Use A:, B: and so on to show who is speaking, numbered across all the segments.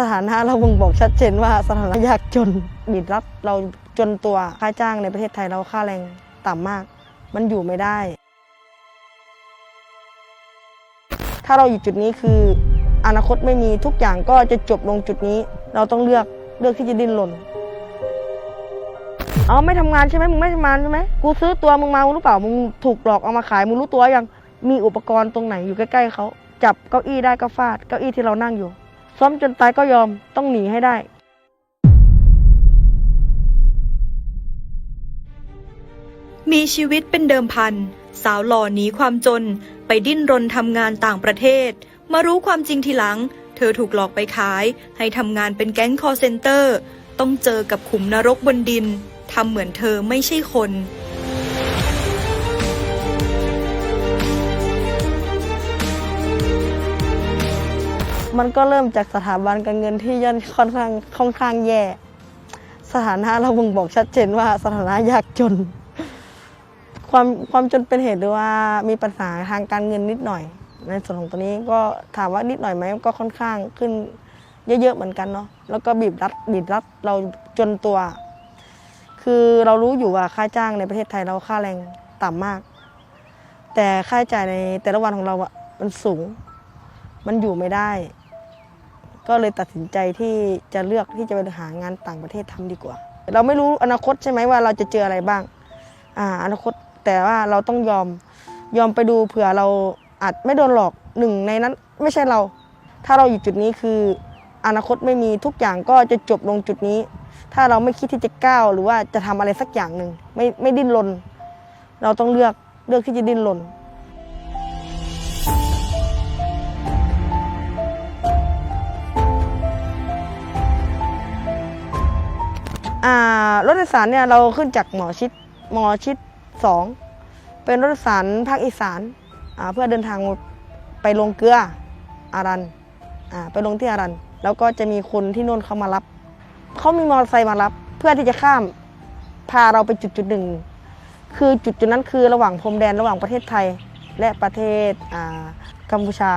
A: สถานะเราบ่งบอกชัดเจนว่าสถานะยากจนบีบรัดเราจนตัวค่าจ้างในประเทศไทยเราค่าแรงต่ำมาก มันอยู่ไม่ได้ ถ้าเราอยู่จุดนี้คือ อนาคตไม่มีทุกอย่างก็จะจบลงจุดนี้ เราต้องเลือกเลือกที่จะดิ้นรนเอาไม่ทำงานใช่ไหมมึงไม่ทำงานใช่ไหมกูซื้อตัวมึงมามึงรู้เปล่ามึงถูกหลอกเอามาขายมึงรู้ตัวยังมีอุปกรณ์ตรงไหนอยู่ใกล้ๆเขาจับเก้าอี้ได้ก็ฟาดเก้าอี้ที่เรานั่งอยู่ ซ้อมจนตายก็ยอมต้องหนีให้ได้
B: มีชีวิตเป็นเดิมพัน สาวหล่อหนีความจน ไปดิ้นรนทำงานต่างประเทศ มารู้ความจริงทีหลัง เธอถูกหลอกไปขาย ให้ทำงานเป็นแก๊งคอร์เซนเตอร์ ต้องเจอกับขุมนรกบนดินทำเหมือนเธอไม่ใช่คน
A: มันก็เริ่มจากสถาบันการเงินที่ย่อนค่อนข้างค่อนข้างแย่ สถานะเราบ่งบอกชัดเจนว่าสถานะยากจน ความความจนเป็นเหตุหรือว่ามีปัญหาทางการเงินนิดหน่อย ในส่วนของตัวนี้ก็ถามว่านิดหน่อยไหมก็ค่อนข้างขึ้นเยอะๆเหมือนกันเนาะแล้วก็บีบรัดบีบรัดเราจนตัว คือเรารู้อยู่ว่าค่าจ้างในประเทศไทยเราค่าแรงต่ำมาก แต่ค่าใช้จ่ายในแต่ละวันของเราอะมันสูง มันอยู่ไม่ได้ ก็เลยตัดสินใจที่จะเลือกที่จะไปหางานต่างประเทศทำดีกว่า เราไม่รู้อนาคตใช่ไหมว่าเราจะเจออะไรบ้างอ่าอนาคตแต่ว่าเราต้องยอมยอมไปดูเผื่อเราอาจไม่โดนหลอกหนึ่งในนั้นไม่ใช่เรา ถ้าเราอยู่จุดนี้คืออนาคตไม่มีทุกอย่างก็จะจบลงจุดนี้ ถ้าเราไม่คิดที่จะก้าวหรือว่าจะทำอะไรสักอย่างหนึ่งไม่ไม่ดิ้นรนเราต้องเลือกเลือกที่จะดิ้นรน รถโดยสารเนี่ยเราขึ้นจากหมอชิดหมอชิดสองเป็นรถโดยสารภาคอีสานเพื่อเดินทางไปลงเกลืออารันไปลงที่อารัน แล้วก็จะมีคนที่นู่นเขามารับ เขามีมอเตอร์ไซค์มารับ เพื่อที่จะข้ามพาเราไปจุดจุดหนึ่งคือจุดจุดนั้นคือระหว่างพรมแดนระหว่างประเทศไทยและประเทศกัมพูชา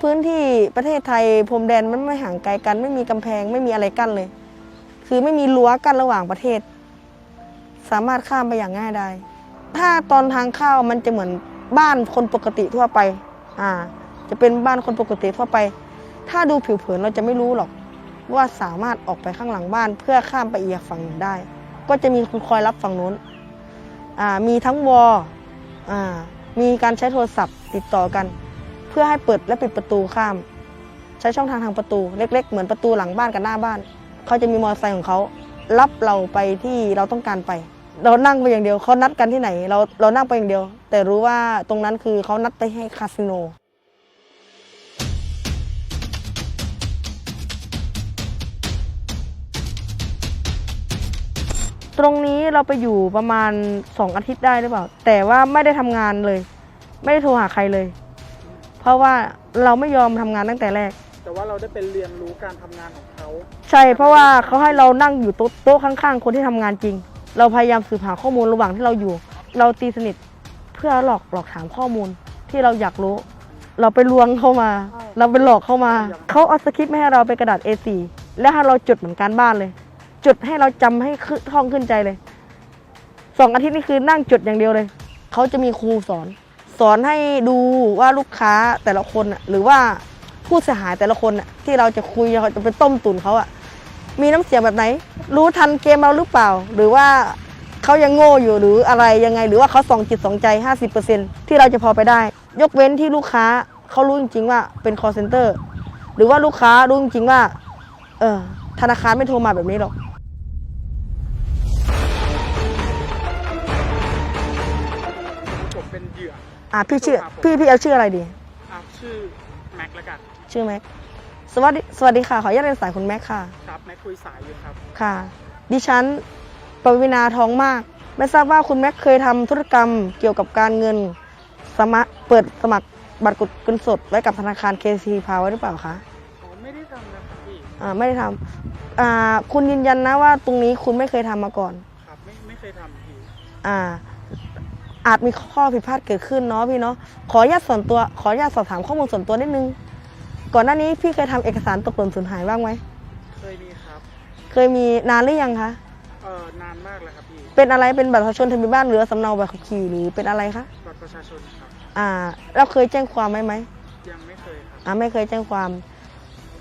A: พื้นที่ประเทศไทยพรมแดนมันไม่ห่างไกลกัน ไม่มีกำแพงไม่มีอะไรกั้นเลย คือไม่มีรั้วกั้นระหว่างประเทศ สามารถข้ามไปอย่างง่ายได้ ถ้าตอนทางเข้ามันจะเหมือนบ้านคนปกติทั่วไป อ่า จะเป็นบ้านคนปกติทั่วไป ถ้าดูผิวเผินเราจะไม่รู้หรอก ว่าสามารถออกไปข้างหลังบ้านเพื่อข้ามไปอีกฝั่งหนึ่งได้ ก็จะมีคนคอยรับฝั่งนู้น อ่า มีทั้งวอลอ่า มีการใช้โทรศัพท์ติดต่อกัน เพื่อให้เปิดและปิดประตูข้าม ใช้ช่องทางทางประตูเล็ก ๆ เหมือนประตูหลังบ้านกับหน้าบ้าน เขาจะมีมอเตอร์ไซค์ของเขารับเราไปที่เราต้องการไป เรานั่งไปอย่างเดียวเขานัดกันที่ไหน เราเรานั่งไปอย่างเดียว แต่รู้ว่าตรงนั้นคือเขานัดไปให้คาสิโนตรงนี้เราไปอยู่ประมาณสองอาทิตย์ได้หรือเปล่า แต่ว่าไม่ได้ทำงานเลย ไม่ได้โทรหาใครเลย เพราะว่าเราไม่ยอมทำงานตั้งแต่แรก
C: แต่ว่าเราได้เป็นเรียนรู้การทำงานของเขา
A: ใช่เพราะว่าเขาให้เรานั่งอยู่โต๊ะโต๊ะข้างๆ คนที่ทำงานจริง เราพยายามสืบหาข้อมูลระหว่างที่เราอยู่ เราตีสนิทเพื่อหลอกหลอกถามข้อมูลที่เราอยากรู้ เราไปลวงเข้ามา เราไปหลอกเข้ามา เขาเอาสคริปต์มาให้เราเป็นกระดาษ A4 แล้วให้เราจดเหมือนการบ้านเลย จดให้เราจำให้ขึ้นท่องขึ้นใจเลยสองอาทิตย์นี่คือนั่งจดอย่างเดียวเลยเขาจะมีครูสอน สอนให้ดูว่าลูกค้าแต่ละคนน่ะหรือว่า ผู้เสียหายแต่ละคนน่ะที่เราจะคุยเราจะไปต้มตุ๋นเขาอะมีน้ำเสียงแบบไหน รู้ทันเกมเราหรือเปล่า หรือว่าเขายังโง่อยู่หรืออะไรยังไง หรือว่าเขาสองจิตสองใจ 50%ที่เราจะพอไปได้ ยกเว้นที่ลูกค้าเขารู้จริงๆว่าเป็น call center หรือว่าลูกค้ารู้จริงๆว่า เออธนาคารไม่โทรมาแบบนี้หรอก
C: ผมเป็นเหยื่อ
A: อะพี่ชื่อพี่พี่เอาชื่ออะไรดี
C: อะชื่อแม็กแล้วกัน
A: ชื่อแม็กสวัสดีสวัสดีค่ะขออนุญาตเรียนสายคุณแม็กค่ะ
C: ครับแม็กคุยสายอยู่ครับ
A: ค่ะ ดิฉันปวินาทองมาก ไม่ทราบว่าคุณแม็กเคยทำธุรกรรมเกี่ยวกับการเงินสมัครเปิดสมัครบัตรกดเงินสดไว้กับธนาคาร KC พาไว้หรือเปล่าคะ
C: อ๋อไม่ได้ทำนะครับพี่
A: อ่าไม่ได้ทำอ่าคุณยืนยันนะว่าตรงนี้คุณไม่เคยทำมาก่อน
C: ครับไม่ไม่เคยทำพี่
A: อ่าอาจมีข้อผิดพลาดเกิดขึ้นเนาะพี่เนาะขออนุญาตส่วนตัวขออนุญาตสอบถามข้อมูลส่วนตัวนิดนึง ก่อนหน้านี้พี่เคยทำเอกสารตกหล่นสูญหายบ้างไหม
C: อ
A: เคยมีนานหรือยังคะ
C: เออนานมากแล้วครับพี่
A: เป็นอะไรเป็นบัตรประชาชนทะเบียนบ้านหรือสำเนาใบขับขี่หรือเป็นอะไรคะ
C: บัตรประชาชนครับ
A: อ่าเราเคยแจ้งความไหมไหม
C: ยังไม่เคยครับ
A: อ่าไม่เคยแจ้งความ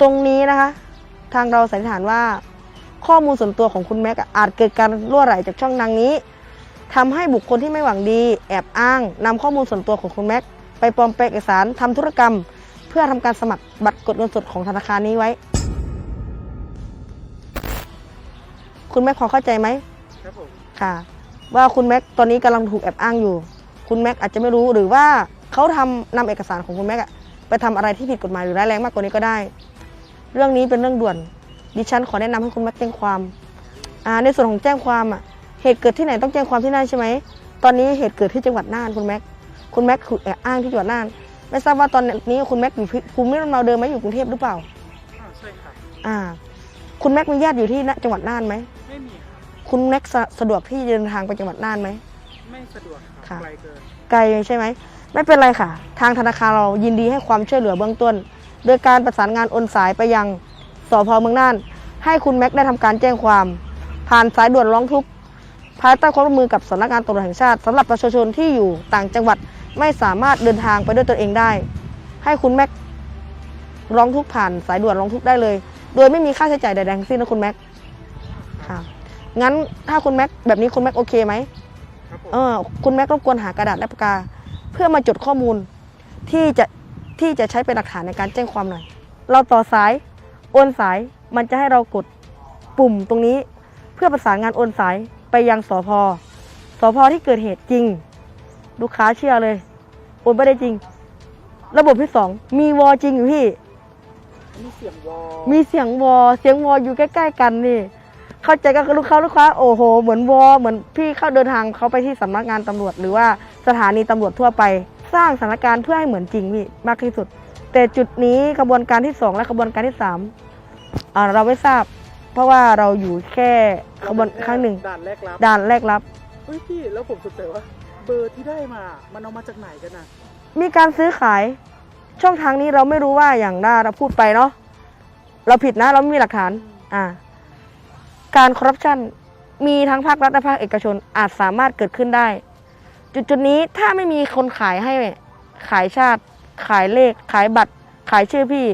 A: ตรงนี้นะคะ ทางเราสันนิษฐานว่า ข้อมูลส่วนตัวของคุณแม็กอะอาจเกิดการรั่วไหลจากช่องทางนี้ทำให้บุคคลที่ไม่หวังดี แอบอ้างนำข้อมูลส่วนตัวของคุณแม็กไปปลอมแปลงเอกสารทำธุรกรรมเพื่อทำการสมัครบัตรกดเงินสดของธนาคารนี้ไว้ คุณแม็กพอเข้าใจไหม
C: ครับผม
A: ค่ะ ว่าคุณแม็กตอนนี้กำลังถูกแอบอ้างอยู่ คุณแม็กอาจจะไม่รู้หรือว่าเขาทำนำเอกสารของคุณแม็กอะไปทำอะไรที่ผิดกฎหมายหรือร้ายแรงมากกว่านี้ก็ได้ เรื่องนี้เป็นเรื่องด่วน ดิฉันขอแนะนำให้คุณแม็กแจ้งความอ่าในส่วนของแจ้งความอะเหตุเกิดที่ไหนต้องแจ้งความที่นั่นใช่ไหมตอนนี้เหตุเกิดที่จังหวัดน่านคุณแม็กคุณแม็กถูกแอบอ้างที่จังหวัดน่าน ไม่ทราบว่าตอนนี้คุณแม็กอยู่ภูมิลำเนาเดิมไหมอยู่กรุงเทพหรือเปล่า
C: อ่าใช่ครับ
A: อ่า คุณแม็กมีญาติอยู่ที่จังหวัดน่านไหม
C: ไม่มีครับ
A: คุณแม็กสะสะดวกที่จะเดินทางไปจังหวัดน่านไหม
C: ไม่สะดวกค
A: ค่ะ
C: รับไกลเกิน
A: ไกลใช่ไหมไม่เป็นไรค่ะ ทางธนาคารเรายินดีให้ความช่วยเหลือเบื้องต้น โดยการประสานงานโอนสายไปยังสพเมืองน่าน ให้คุณแม็กได้ทำการแจ้งความ ผ่านสายด่วนร้องทุกข์ภายใต้ความร่วมมือกับสำนักงานตำรวจแห่งชาติสำหรับประชาชนที่อยู่ต่างจังหวัด ไม่สามารถเดินทางไปด้วยตนเองได้ ให้คุณแม็กร้องทุกข์ผ่านสายด่วนร้องทุกข์ได้เลย โดยไม่มีค่าใช้จ่ายใดๆทั้งสิ้นนะคุณแม็กค่ะงั้นถ้าคุณแม็กแบบนี้คุณแม็กโอเคไหม
C: ครับผม
A: เออคุณแม็กรบกวนหากระดาษและปากกา เพื่อมาจดข้อมูลที่จะที่จะใช้เป็นหลักฐานในการแจ้งความหน่อย เราต่อสายโอนสายมันจะให้เรากดปุ่มตรงนี้ เพื่อประสานงานโอนสายไปยังสพสพที่เกิดเหตุจริง ลูกค้าเชื่อเลยโอนไม่ได้จริง ระบบที่สองมีวอจริงอยู่พี่
C: มีเสียงวอล
A: มีเสียงวอเสียงวออยู่ใกล้ ๆ กันนี่ เข้าใจก็คือลูกค้าลูกค้าโอ้โห เหมือนวอเหมือนพี่เข้าเดินทางเขาไปที่สำนักงานตำรวจ หรือว่าสถานีตำรวจทั่วไป สร้างสถานการณ์เพื่อให้เหมือนจริงพี่มากที่สุด แต่จุดนี้ขบวนการที่สองและขบวนการที่สามอ่าเราไม่ทราบ เพราะว่าเราอยู่แค่ขบวนครั้งหนึ่ง
C: ด่านแรกรับ
A: ด่านแรกรับ
C: เฮ้ยพี่แล้วผมสงสัยว่า เบอร์ที่ได้มา มันเอามาจากไหนกันนะ
A: มีการซื้อขาย ช่องทางนี้เราไม่รู้ว่าอย่างด้าเราพูดไปเนาะเราผิดนะเราไม่มีหลักฐาน อ่า การคอร์รัปชันมีทั้งภาครัฐและภาคเอกชนอาจสามารถเกิดขึ้นได้ จุดจุดนี้ถ้าไม่มีคนขายให้ขายชาติ ขายเลข ขายบัตร ขายชื่อพี่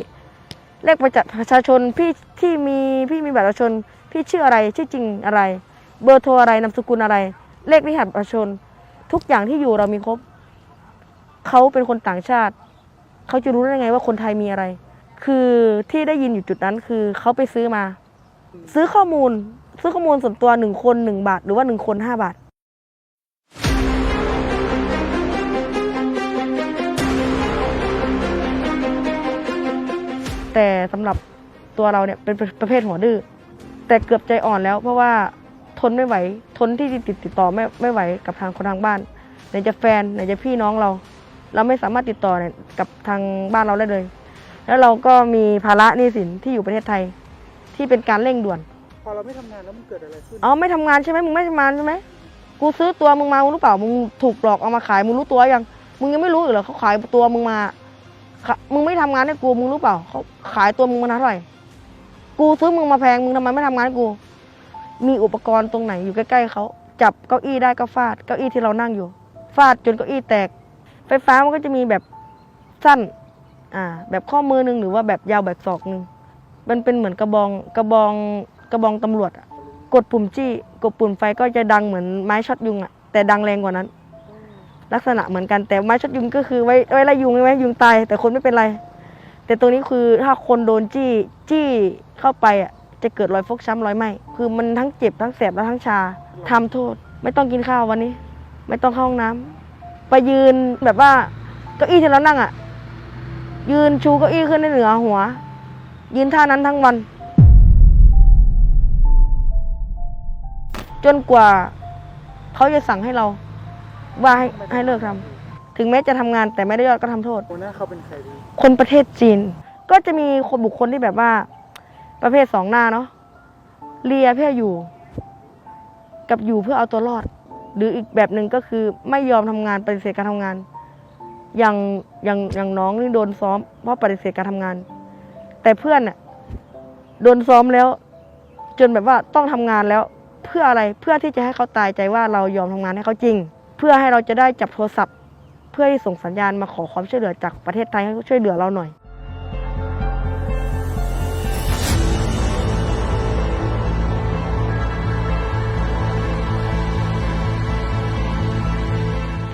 A: เลขประจำประชาชนพี่ที่มีพี่มีบัตรประชาชน พี่ชื่ออะไรชื่อจริงอะไร เบอร์โทรอะไรนามสกุลอะไร เลขรหัสประชาชน ทุกอย่างที่อยู่เรามีครบ เขาเป็นคนต่างชาติ เขาจะรู้ได้ไงว่าคนไทยมีอะไร คือที่ได้ยินอยู่จุดนั้นคือเขาไปซื้อมา ซื้อข้อมูล ซื้อข้อมูลส่วนตัวหนึ่งคนหนึ่งบาท หรือว่าหนึ่งคนห้าบาทแต่สำหรับตัวเราเนี่ยเป็นประเภทหัวดื้อแต่เกือบใจอ่อนแล้วเพราะว่า ทนไม่ไหว ทนที่ติดติดต่อไม่ไม่ไหวกับทางคนทางบ้านไหนจะแฟนไหนจะพี่น้องเรา เราไม่สามารถติดต่อเนี่ยกับทางบ้านเราได้เลย แล้วเราก็มีภาระหนี้สินที่อยู่ประเทศไทย ที่เป็นการเร่งด่วน
C: พอเราไม่ทำงานแล้วมันเกิดอะไรขึ้น
A: อ๋อไม่ทำงานใช่ไหมมึงไม่ทำงานใช่ไหมกูซื้อตัวมึงมามึงรู้เปล่ามึงถูกหลอกเอามาขายมึงรู้ตัวยังมึงยังไม่รู้อีกเหรอเขาขายตัวมึงมาขะมึงไม่ทำงานให้กูมึงรู้เปล่าเขาขายตัวมึงมาเท่าไหร่กูซื้อมึงมาแพงมึงทำไมไม่ทำงานให้กู มีอุปกรณ์ตรงไหนอยู่ใกล้ๆเขาจับเก้าอี้ได้ก็ฟาดเก้าอี้ที่เรานั่งอยู่ ฟาดจนเก้าอี้แตก ไฟฟ้ามันก็จะมีแบบสั้นอ่าแบบข้อมือหนึ่งหรือว่าแบบยาวแบบศอกหนึ่งมันเป็นเหมือนกระบองกระบองกระบองตำรวจอะกดปุ่มจี้กดปุ่มไฟก็จะดังเหมือนไม้ช็อตยุงอะแต่ดังแรงกว่านั้น ลักษณะเหมือนกันแต่ไม้ช็อตยุงก็คือไว้ไว้ไล่ยุงใช่ไหมยุงตายแต่คนไม่เป็นไร แต่ตัวนี้คือถ้าคนโดนจี้จี้เข้าไปอะ จะเกิดรอยฟกช้ำรอยไหมคือมันทั้งเจ็บทั้งแสบและทั้งชาทำโทษ ไม่ต้องกินข้าววันนี้ ไม่ต้องเข้าห้องน้ำไปยืนแบบว่าเก้าอี้ที่เรานั่งอะยืนชูเก้าอี้ขึ้นให้เหนือหัว ยืนท่านั้นทั้งวัน จนกว่าเขาจะสั่งให้เรา ว่าให้ให้เลิกทำถึงแม้จะทำงานแต่ไม่ได้ยอดก็ทำโทษ
C: หัวหน้าเขาเป็นใครดี
A: คนประเทศจีน ก็จะมีคนบุคคลที่แบบว่า ประเภทสองหน้าเนาะเลียเพื่ออยู่ กับอยู่เพื่อเอาตัวรอด หรืออีกแบบหนึ่งก็คือไม่ยอมทำงานปฏิเสธการทำงาน อย่างอย่างอย่างน้องนี่โดนซ้อมเพราะปฏิเสธการทำงาน แต่เพื่อนน่ะโดนซ้อมแล้ว จนแบบว่าต้องทำงานแล้ว เพื่ออะไรเพื่อที่จะให้เขาตายใจว่าเรายอมทำงานให้เขาจริง เพื่อให้เราจะได้จับโทรศัพท์ เพื่อที่ส่งสัญญาณมาขอความช่วยเหลือจากประเทศไทยให้เขาช่วยเหลือเราหน่อย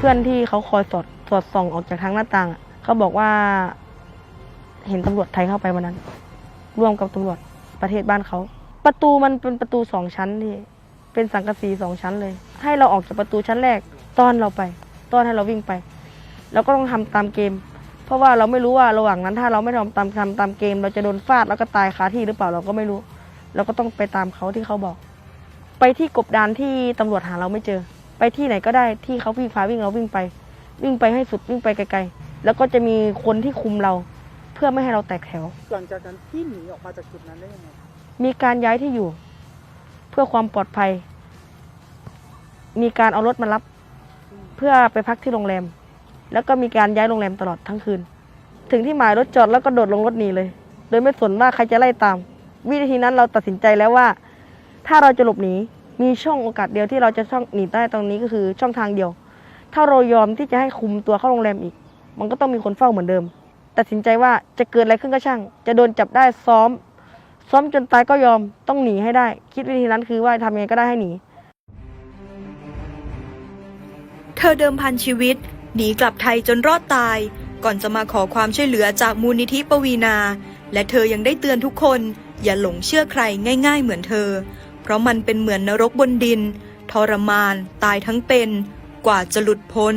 A: พื่อนที่เขาคอยสอดสอดส่องออกจากทางหน้าต่างอะเขาบอกว่า เห็นตำรวจไทยเข้าไปวันนั้น ร่วมกับตำรวจประเทศบ้านเขา ประตูมันเป็นประตูสองชั้นที่เป็นสังกะสีสองชั้นเลย ให้เราออกจากประตูชั้นแรกต้อนเราไป ต้อนให้เราวิ่งไปแล้วก็ต้องทำตามเกม เพราะว่าเราไม่รู้ว่าระหว่างนั้น ถ้าเราไม่ทำตามทำตามเกม เราจะโดนฟาดแล้วก็ตายคาที่หรือเปล่าเราก็ไม่รู้ เราก็ต้องไปตามเขาที่เขาบอก ไปที่กบดานที่ตำรวจหาเราไม่เจอ ไปที่ไหนก็ได้ที่เขาวิ่งพาวิ่งเราวิ่งไป วิ่งไปให้สุดวิ่งไปไกลๆแล้วก็จะมีคนที่คุมเรา เพื่อไม่ให้เราแตกแถว
C: หลังจากนั้นพี่หนีออกมาจากจุดนั้นได้ยังไง
A: มีการย้ายที่อยู่ เพื่อความปลอดภัย มีการเอารถมารับ เพื่อไปพักที่โรงแรม แล้วก็มีการย้ายโรงแรมตลอดทั้งคืน ถึงที่หมายรถจอดแล้วก็โดดลงรถหนีเลย โดยไม่สนว่าใครจะไล่ตาม วินาทีนั้นเราตัดสินใจแล้วว่า ถ้าเราจะหลบหนี มีช่องโอกาสเดียวที่เราจะช่องหนีได้ตรงนี้ก็คือช่องทางเดียว ถ้าเรายอมที่จะให้คุมตัวเข้าโรงแรมอีก มันก็ต้องมีคนเฝ้าเหมือนเดิม ตัดสินใจว่าจะเกิดอะไรขึ้นก็ช่าง จะโดนจับได้ซ้อม ซ้อมจนตายก็ยอมต้องหนีให้ได้ คิดวิธีนั้นคือว่าทำยังไงก็ได้ให้หนี
B: เธอเดิมพันชีวิต หนีกลับไทยจนรอดตาย ก่อนจะมาขอความช่วยเหลือจากมูลนิธิปวีนา และเธอยังได้เตือนทุกคน อย่าหลงเชื่อใครง่าย ๆ เหมือนเธอ เพราะมันเป็นเหมือนนรกบนดิน ทรมาน ตายทั้งเป็น กว่าจะหลุดพ้น